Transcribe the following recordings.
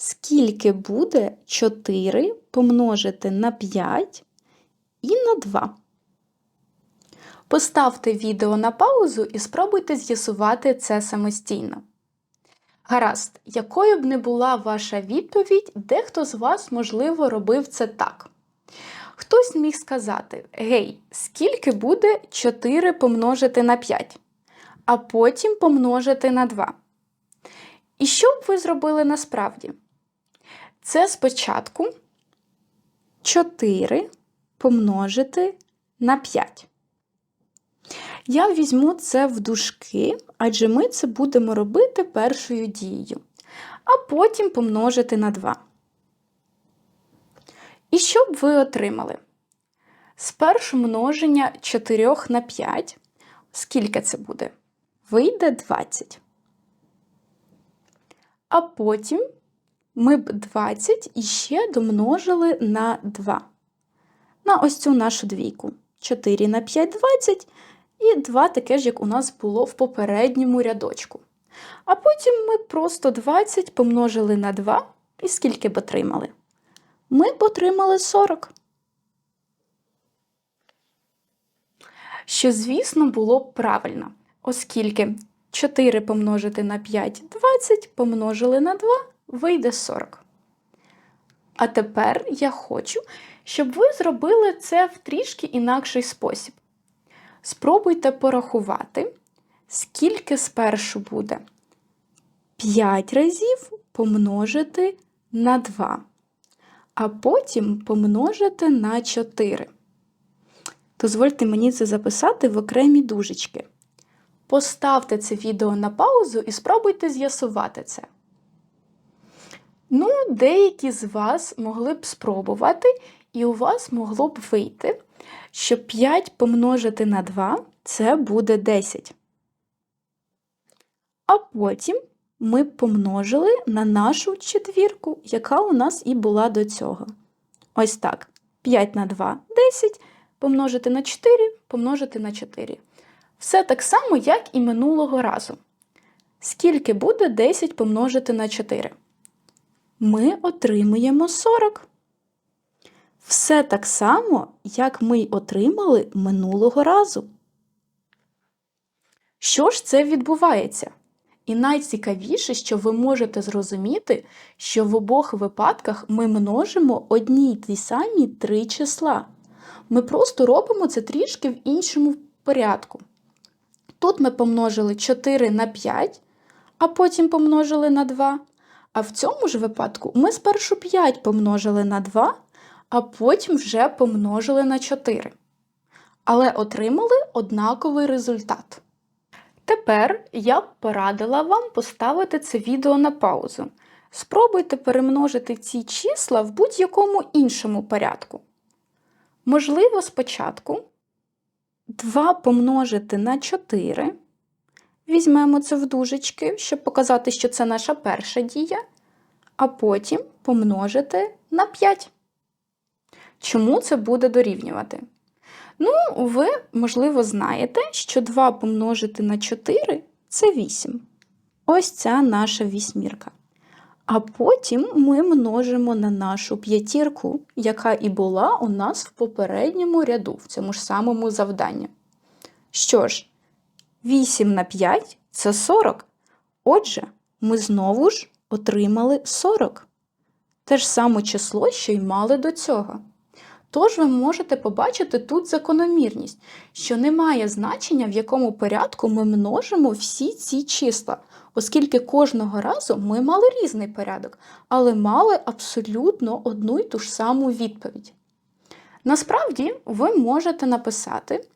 скільки буде 4 помножити на 5 і на 2. Поставте відео на паузу і спробуйте з'ясувати це самостійно. Гаразд, якою б не була ваша відповідь, дехто з вас, можливо, робив це так. Хтось міг сказати: Гей, скільки буде 4 помножити на 5, а потім помножити на 2. І що б ви зробили насправді? Це спочатку 4 помножити на 5. Я візьму це в дужки, адже ми це будемо робити першою дією, а потім помножити на 2. І що б ви отримали? Спершу множення 4 на 5. Скільки це буде? Вийде 20. А потім ми б 20 іще домножили на 2. На ось цю нашу двійку. 4 на 5 20 і 2 таке ж, як у нас було в попередньому рядочку. А потім ми просто 20 помножили на 2 і скільки б отримали? Ми б отримали 40. Що, звісно, було б правильно, оскільки 4 помножити на 5 20 помножили на 2 вийде 40. А тепер я хочу, щоб ви зробили це в трішки інакший спосіб. Спробуйте порахувати, скільки спершу буде 5 разів помножити на 2, а потім помножити на 4. Дозвольте мені це записати в окремі дужечки. Поставте це відео на паузу і спробуйте з'ясувати це. Ну, деякі з вас могли б спробувати, і у вас могло б вийти, що 5 помножити на 2 це буде 10. А потім ми помножили на нашу четвірку, яка у нас і була до цього. Ось так. 5 на 2 10, помножити на 4, помножити на 4. Все так само, як і минулого разу. Скільки буде 10 помножити на 4? Ми отримуємо 40. Все так само, як ми й отримали минулого разу. Що ж це відбувається? І найцікавіше, що ви можете зрозуміти, що в обох випадках ми множимо одні й ті самі три числа. Ми просто робимо це трішки в іншому порядку. Тут ми помножили 4 на 5, а потім помножили на 2. А в цьому ж випадку ми спершу 5 помножили на 2, а потім вже помножили на 4. Але отримали однаковий результат. Тепер я б порадила вам поставити це відео на паузу. Спробуйте перемножити ці числа в будь-якому іншому порядку. Можливо, спочатку 2 помножити на 4. Візьмемо це в дужечки, щоб показати, що це наша перша дія, а потім помножити на 5. Чому це буде дорівнювати? Ну, ви, можливо, знаєте, що 2 помножити на 4 це 8. Ось ця наша вісьмірка. А потім ми множимо на нашу п'ятірку, яка і була у нас в попередньому ряду, в цьому ж самому завданні. Що ж, 8 на 5 це 40. Отже, ми знову ж отримали 40. Те ж саме число, що й мали до цього. Тож ви можете побачити тут закономірність, що немає значення, в якому порядку ми множимо всі ці числа, оскільки кожного разу ми мали різний порядок, але мали абсолютно одну й ту ж саму відповідь. Насправді, ви можете написати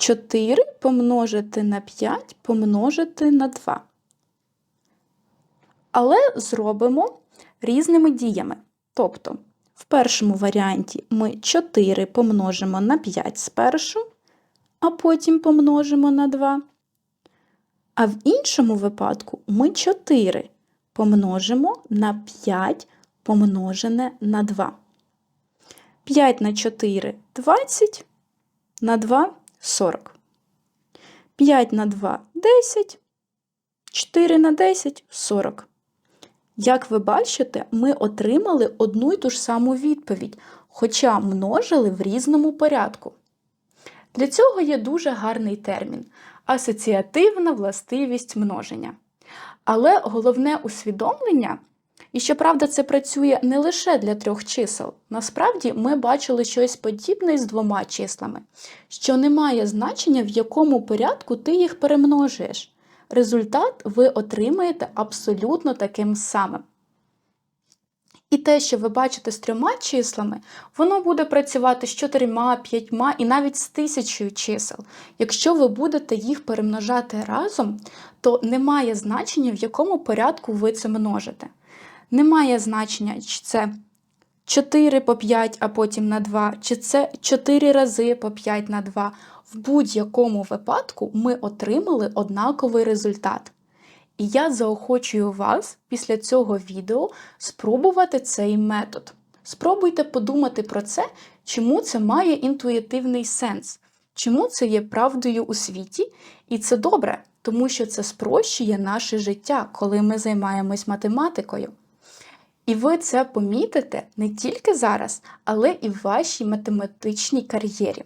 4 помножити на 5 помножити на 2. Але зробимо різними діями. Тобто, в першому варіанті ми 4 помножимо на 5 спершу, а потім помножимо на 2. А в іншому випадку ми 4 помножимо на 5 помножене на 2. 5 на 4 20, на 2 40. 5 на 2 10, 4 на 10 40. Як ви бачите, ми отримали одну й ту ж саму відповідь, хоча множили в різному порядку. Для цього є дуже гарний термін асоціативна властивість множення. Але головне усвідомлення, і щоправда, це працює не лише для трьох чисел. Насправді ми бачили щось подібне з двома числами, що не має значення, в якому порядку ти їх перемножуєш. Результат ви отримаєте абсолютно таким самим. І те, що ви бачите з трьома числами, воно буде працювати з чотирма, п'ятьма і навіть з тисячою чисел. Якщо ви будете їх перемножати разом, то немає значення, в якому порядку ви це множите. Немає значення, чи це 4 по 5, а потім на 2, чи це 4 рази по 5 на 2. В будь-якому випадку ми отримали однаковий результат. І я заохочую вас після цього відео спробувати цей метод. Спробуйте подумати про це, чому це має інтуїтивний сенс, чому це є правдою у світі, і це добре, тому що це спрощує наше життя, коли ми займаємось математикою. І ви це помітите не тільки зараз, але і в вашій математичній кар'єрі.